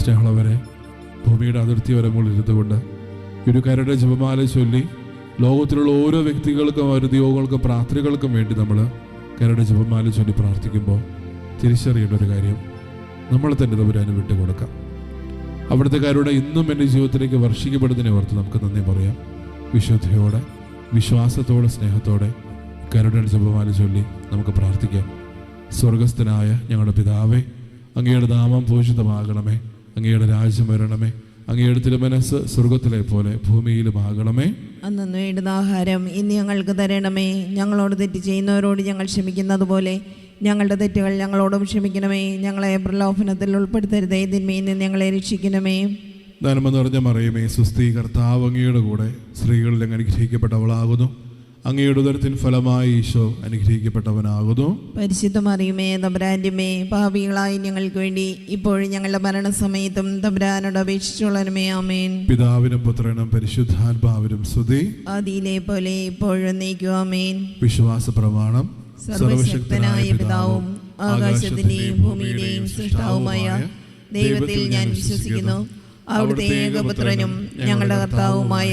സ്നേഹമുള്ളവരെ ഭൂമിയുടെ അതിർത്തി വരെ മുകളിൽ ഇരുന്നുകൊണ്ട് ഈ ഒരു കരട് ജപമാല ചൊല്ലി ലോകത്തിലുള്ള ഓരോ വ്യക്തികൾക്കും അവരുടെ നിയോഗങ്ങൾക്കും പ്രാർത്ഥനകൾക്കും വേണ്ടി നമ്മൾ കരട് ജപമാല ചൊല്ലി പ്രാർത്ഥിക്കുമ്പോൾ തിരിച്ചറിയേണ്ട ഒരു കാര്യം നമ്മൾ തന്നെ തമ്പുരാന് വിട്ടുകൊടുക്കാം. അവിടുത്തെ കാരുടെ ഇന്നും എന്റെ ജീവിതത്തിലേക്ക് വർഷിക്കപ്പെടുന്നതിനെ ഓർത്ത് നമുക്ക് നന്ദി പറയാം. വിശുദ്ധയോടെ വിശ്വാസത്തോടെ സ്നേഹത്തോടെ കരുടെ ജപമാല ചൊല്ലി നമുക്ക് പ്രാർത്ഥിക്കാം. സ്വർഗസ്ഥനായ ഞങ്ങളുടെ പിതാവേ അങ്ങയുടെ നാമം പൂജിതമാകണമേ. അങ്ങയുടെ രാജ്യം വരണമേ. അങ്ങയുടെ തിരുമനസ് സ്വർഗത്തിലെ പോലെ ഭൂമിയിലും ആകണമേ. അന്ന് വേണ്ടുന്ന ആഹാരം ഇന്ന് ഞങ്ങൾക്ക് തരണമേ. ഞങ്ങളോട് തെറ്റ് ചെയ്യുന്നവരോട് ഞങ്ങൾ ക്ഷമിക്കുന്നത് പോലെ ഞങ്ങളുടെ തെറ്റുകൾ ഞങ്ങളോടും ക്ഷമിക്കണമേ. ഞങ്ങളെ പ്രലോഭനത്തിൽ ഉൾപ്പെടുത്തരുതേ. തിന്മയിൽ നിന്ന് ഞങ്ങളെ രക്ഷിക്കണമേ. നന്മ നിറഞ്ഞ മറിയമേ സുസ്ഥീകർത്താവങ്ങയുടെ അങ്ങയുടെ കൂടെ സ്ത്രീകളിൽ അനുഗ്രഹിക്കപ്പെട്ടവളാകുന്നു. അങ്ങയുടെ ഉദരത്തിൻ ഫലമായി ഈശോ അനുഗ്രഹിക്കപ്പെട്ടവനാകുന്നു. പരിശുദ്ധമറിയുമേ തമ്പുരാന്റെമേ പാപികളായി ഞങ്ങൾക്ക് വേണ്ടി ഇപ്പോഴും ഞങ്ങളുടെ മരണസമയത്തും തമ്പുരാനോട് അപേക്ഷിച്ചുള്ളനുമേ ആമേൻ. പിതാവിനും പുത്രനും പരിശുദ്ധാത്മാവിനും സ്തുതി. ആദിയിലെ പോലെ ഇപ്പോഴും നീക്കു ആമേൻ. വിശ്വാസ പ്രമാണം സർവശക്തനായ പിതാവും ആകാശത്തിന്റെയും ഭൂമിയുടെയും സൃഷ്ടാവുമായ ദൈവത്തിൽ ഞാൻ വിശ്വസിക്കുന്നു. അവിടുത്തെ ഏകപുത്രനും ഞങ്ങളുടെ കർത്താവുമായ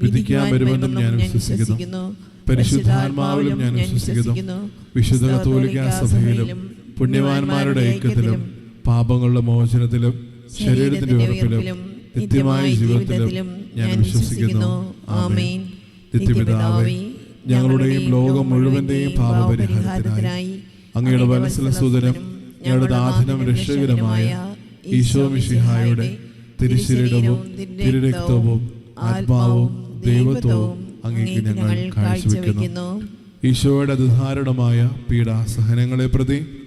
വിധിക്കാൻ വരുമെന്നും ഞാൻ വിശ്വസിക്കുന്നു. പരിശുദ്ധാത്മാവിലും ഞാൻ വിശ്വസിക്കുന്നു. വിശുദ്ധ കത്തോലിക്ക സഭയിലും പുണ്യവാന്മാരുടെ ഐക്യത്തിലും പാപങ്ങളുടെ മോചനത്തിലും ശരീരത്തിന്റെ ഉറപ്പിലും നിത്യമായ ജീവിതത്തിലും ഞാൻ വിശ്വസിക്കുന്നു. ആമേൻ. നിത്യപിതാവേ ഞങ്ങളുടെയും ലോകം മുഴുവന്റെയും പാപപരിഹാരത്തിനായി അങ്ങയുടെ വത്സല സുതരം ഞങ്ങളുടെ ദാധനം രക്ഷകരമായ ഈശോ മിഷിഹായുടെ തിരുശരീരവും തിരുരക്തവും ആത്മാവും ദൈവത്വവും അങ്ങേക്ക് ഞങ്ങൾ കാഴ്ചവെക്കുന്നു. ഈശോയുടെ അതിധാരണമായ പീഡാസഹനങ്ങളെ പ്രതി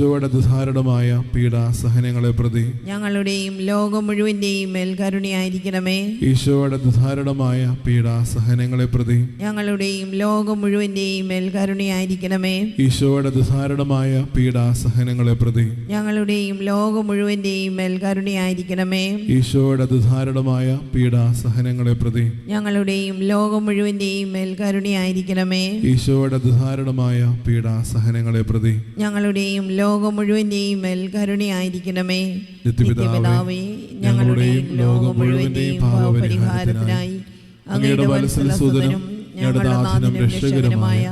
ഈശോയുടെ അതിധാരണമായ പീഡാസഹനങ്ങളെ പ്രതി ഞങ്ങളുടെയും ലോകം മുഴുവന്റെയും മേൽ കരുണയായിരിക്കണമേ. ഈശോയുടെ അതിധാരണമായ പീഡാസഹനങ്ങളെ പ്രതി ഞങ്ങളുടെയും ലോകം മുഴുവന്റെയും മേൽ കരുണയായിരിക്കണമേ. ഈശോയുടെ അതിധാരണമായ പീഡാസഹനങ്ങളെ പ്രതി ഞങ്ങളുടെയും ലോകം മുഴുവന്റെയും മേൽ കരുണയായിരിക്കണമേ. ഈശോയുടെ അതിധാരണമായ പീഡാസഹനങ്ങളെ പ്രതി ഞങ്ങളുടെയും ലോകം മുഴുവന്റെയും മേൽ കരുണയായിരിക്കണമേ. ഈശോയുടെ അതിധാരണമായ പീഡാസഹനങ്ങളെ പ്രതി ഞങ്ങളുടെയും ലോകം മുഴുവന്റെയും മേൽ കരുണയായിരിക്കണമേ. നിത്യപിതാവേ ഞങ്ങളുടെയും ലോകം മുഴുവന്റെയും ഭാവപരിഹാരത്തിനായി അങ്ങയുടെ വത്സലസുതനും ഞങ്ങളുടെ നാഥനും രക്ഷകരമായ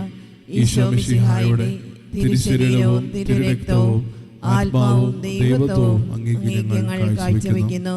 ഈശോ മിശിഹായുടെ തിരുശരീരവും തിരുരക്തവും ആത്മാവും ദൈവത്വവും അങ്ങേക്ക് ഞങ്ങൾ കാഴ്ചവെക്കുന്നു.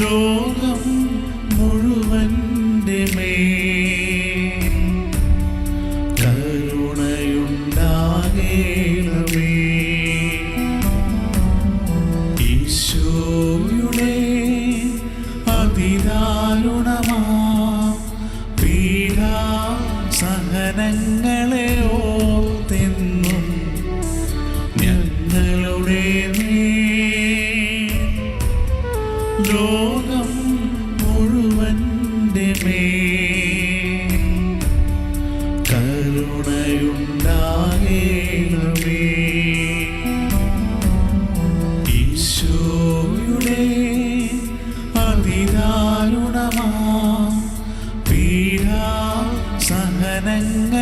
ലോകം മുഴുവന്റെ മേൽ. സഹനങ്ങളെ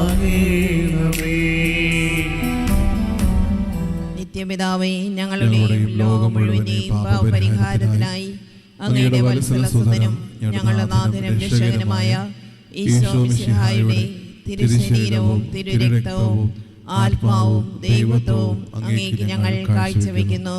കരുണയുണ്ടാകേണമേ. നിത്യപിതാവേ ഞങ്ങളുടെയും ഞങ്ങളുടെയും ലോകം മുഴുവനെയും പാപപരിഹാരത്തിനായി അങ്ങയുടെ വത്സലസുതനും ഞങ്ങളുടെ നാഥനും രക്ഷകനുമായ ഈശോ മിശിഹായുടെ തിരുശരീരവും തിരുരക്തവും ആത്മാവും ദൈവത്വവും അങ്ങേക്ക് ഞങ്ങൾ കാഴ്ചവെക്കുന്നു.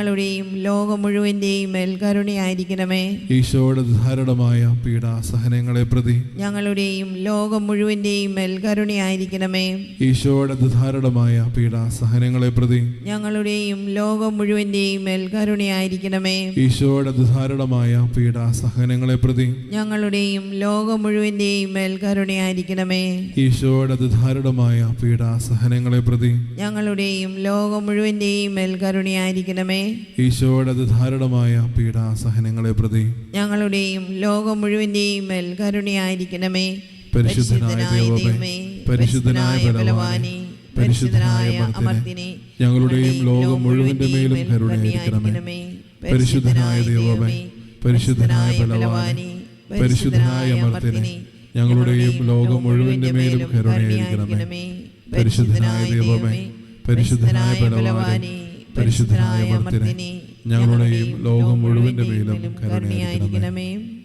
ഞങ്ങളുടെയും ലോകം മുഴുവന്റെയും മേൽ കരുണയായിരിക്കണമേ. ഈശോയുടെ ധാരണമായ പീഡാസഹനങ്ങളെ പ്രതി ഞങ്ങളുടെയും ലോകം മുഴുവന്റെയും മേൽ കരുണയായിരിക്കണമേ. ഈശോയുടെ ധാരണമായ പീഡാസഹനങ്ങളെ പ്രതി ഞങ്ങളുടെയും ലോകം മുഴുവന്റെയും മേൽ കരുണയായിരിക്കണമേ. ഈശോയുടെ ധാരണമായ പീഡാസഹനങ്ങളെ പ്രതി ഞങ്ങളുടെയും ലോകം മുഴുവന്റെയും മേൽ കരുണയായിരിക്കണമേ. ഈശോയുടെ ധാരണമായ പീഡാസഹനങ്ങളെ പ്രതി ഞങ്ങളുടെയും ലോകം മുഴുവന്റെയും മേൽ കരുണയായിരിക്കണമേ. ഈശോയുടെ ധാരണമായ പീഡാസഹനങ്ങളെ പ്രതി ഞങ്ങളുടെയും ലോകം മുഴുവന്റെയും മേൽ കരുണയായിരിക്കണമേ. പരിശുദ്ധനായ ദൈവമേ പരിശുദ്ധനായ ബലവാനെ പരിശുദ്ധനായ അമർത്തിനെ ഞങ്ങളുടെയും ലോകം മുഴുവന്റെ മേലും കരുണയായിരിക്കണമേ. പരിശുദ്ധനായ ദൈവമേ പരിശുദ്ധനായ ബലവാനെ പരിശുദ്ധനായ അമർത്തിനെ ഞങ്ങളുടെയും ലോകം മുഴുവന്റെ മേലും കരുണയായിരിക്കണമേ. പരിശുദ്ധനായ ദൈവമേ പരിശുദ്ധനായ ബലവാനെ പരിശുദ്ധനായ അമർത്തിനെ ഞങ്ങളുടെയും ലോകം മുഴുവന്റെ മേലും കരുണയായിരിക്കണമേ.